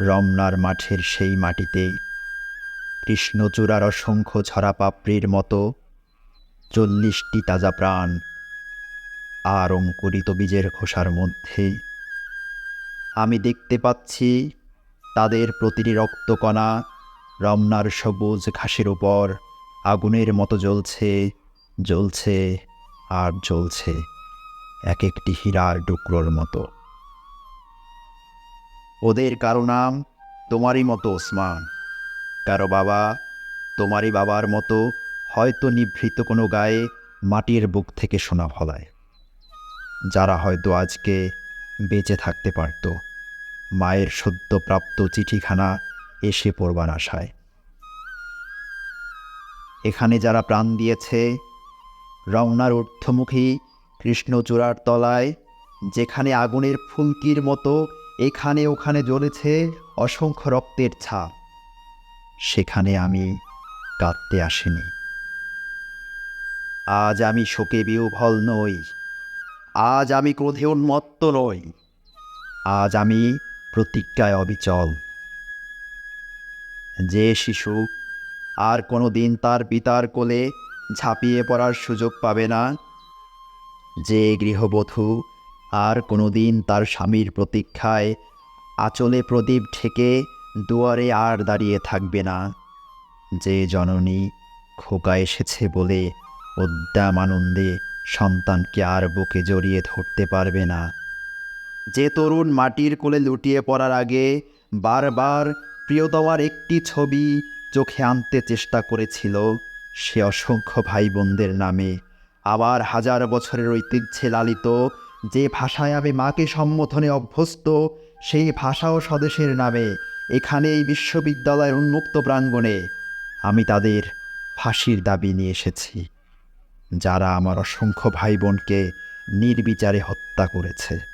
রমনার মাঠের সেই মাটিতে কৃষ্ণচূড়ার অসংখ্য ছড়া পাপড়ির মতো চল্লিশটি তাজা প্রাণ আর অঙ্কুরিত বীজের খোসার মধ্যে আমি দেখতে পাচ্ছি তাদের প্রতিটি রক্তকণা রমনার সবুজ ঘাসের উপর আগুনের মতো জ্বলছে জ্বলছে আর জ্বলছে। এক একটি হীরার টুকরোর মতো। ওদের কারও নাম তোমারই মতো ওসমান। কারও বাবা তোমারই বাবার মতো হয়তো নিভৃত কোনো গায়ে মাটির বুক থেকে শোনা ফলায়। যারা হয়তো আজকে বেঁচে থাকতে পারত, মায়ের সদ্যপ্রাপ্ত চিঠিখানা এসে পড়বার আশায়। এখানে যারা প্রাণ দিয়েছে রমনার ঊর্ধ্বমুখী কৃষ্ণচূড়ার তলায়, যেখানে আগুনের ফুলকির মতো এখানে ওখানে জ্বলেছে অসংখ্য রক্তের ছাপ। সেখানে আমি কাঁদতে আসিনি। আজ আমি শোকে বিহ্বল নই। আজ আমি ক্রোধে উন্মত্ত নই। আজ আমি প্রতিজ্ঞায় অবিচল। যে শিশু আর কোনো দিন তার পিতার কোলে ঝাঁপিয়ে পড়ার সুযোগ পাবে না, যে গৃহবধূ আর কোনো দিন তার স্বামীর প্রতীক্ষায় আঁচলে প্রদীপ ঠেকে দুয়ারে আর দাঁড়িয়ে থাকবে না। যে জননী খোকা এসেছে বলে উদ্যাম আনন্দে সন্তানকে আর বুকে জড়িয়ে ধরতে পারবে না। যে তরুণ মাটির কোলে লুটিয়ে পড়ার আগে বারবার প্রিয়তমার একটি ছবি চোখে আনতে চেষ্টা করেছিল সে অসংখ্য ভাই বোনদের নামে। আবার হাজার বছরের ঐতিহ্যে লালিত যে ভাষায় আমি মাকে সম্বোধনে অভ্যস্ত, সেই ভাষাও স্বদেশের নামে, এখানে এই বিশ্ববিদ্যালয়ের উন্মুক্ত প্রাঙ্গণে। আমি তাদের ফাঁসির দাবি নিয়ে এসেছি, যারা আমার অসংখ্য ভাই বোনকে নির্বিচারে হত্যা করেছে।